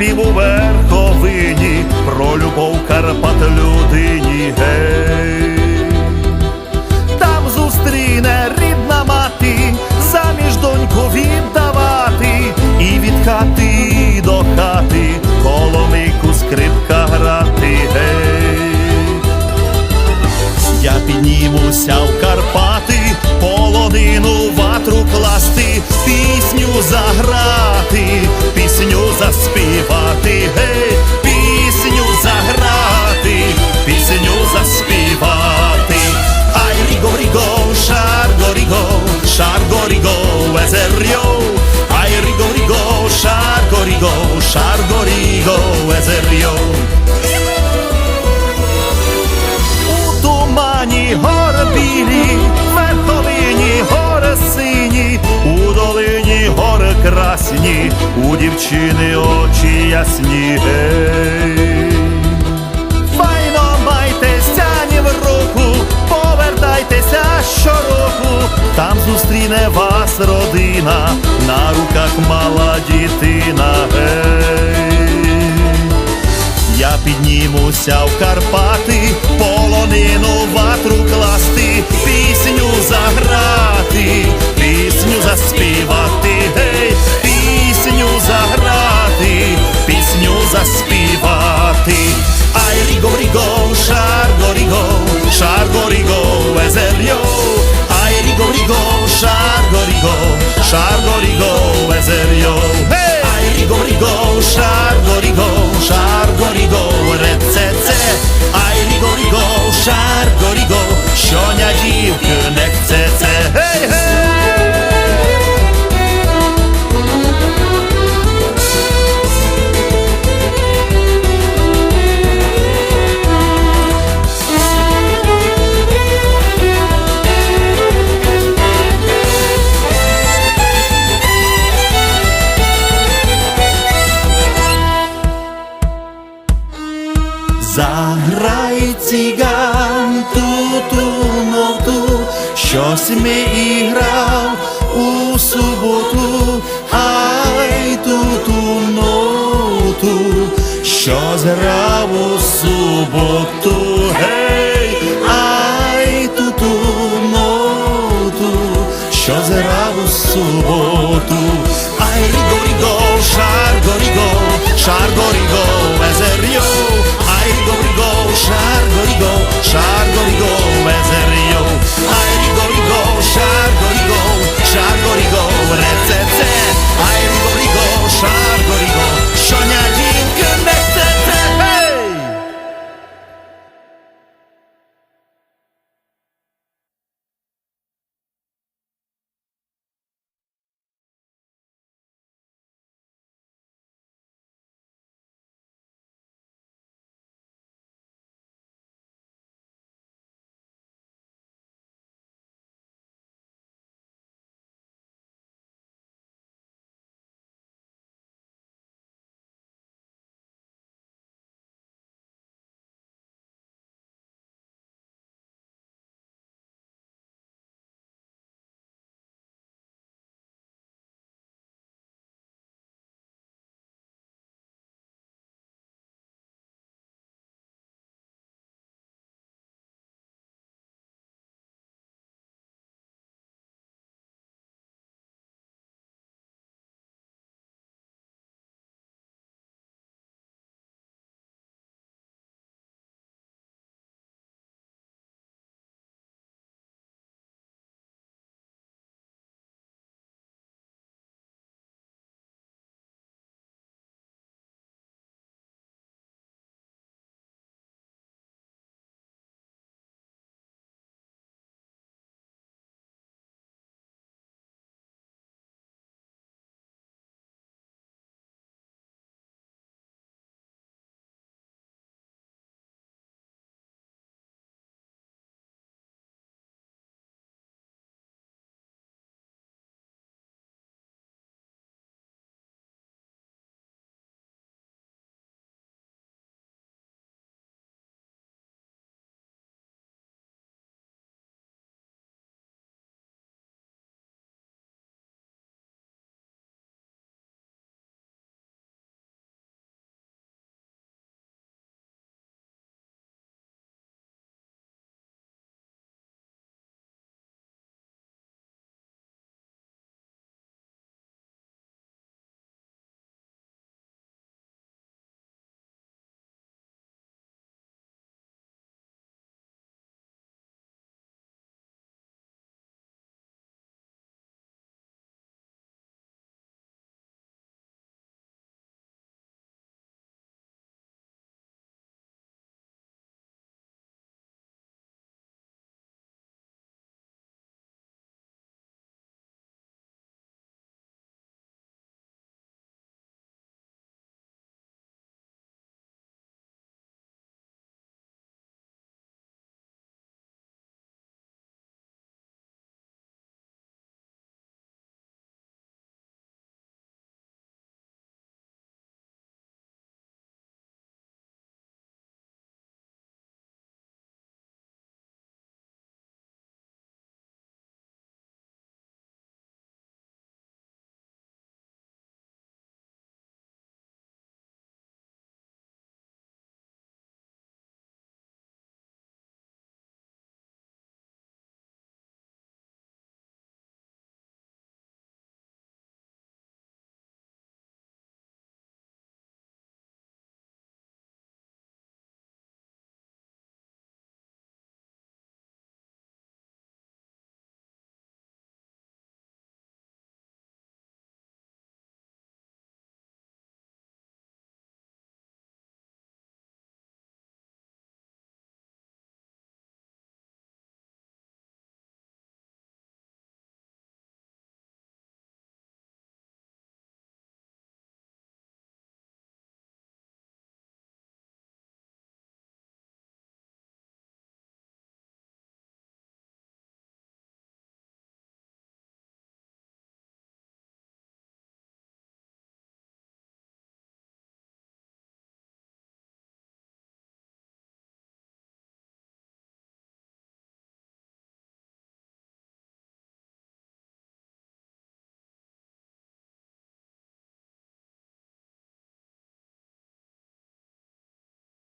திருப்பி உவர் дівчини очі ясні. Гей. Файно майте стяні в руку, повертайтеся щороку, там зустріне вас родина, на руках мала дітина. Гей. Я піднімуся в Карпати, полонину ватру класти, пісню заграти, пісню заспівати, гей, заграти, пісню заспівати. Ай ріго, ріго, шарго, ріго, шарго, ріго, езерьо. Ай ріго, ріго, шарго, ріго, шарго, ріго. Гей! Ай ріго, ріго, шарго, ріго, шарго, ріго, Заграй ціган ту-ту ноту, щось ми іграв у суботу, ай ту-ту ноту, що зграв у суботу, гей, ай ту-ту ноту, що зграв у суботу, ай ріго, ріго, шарго, ріго, шарго, ріго,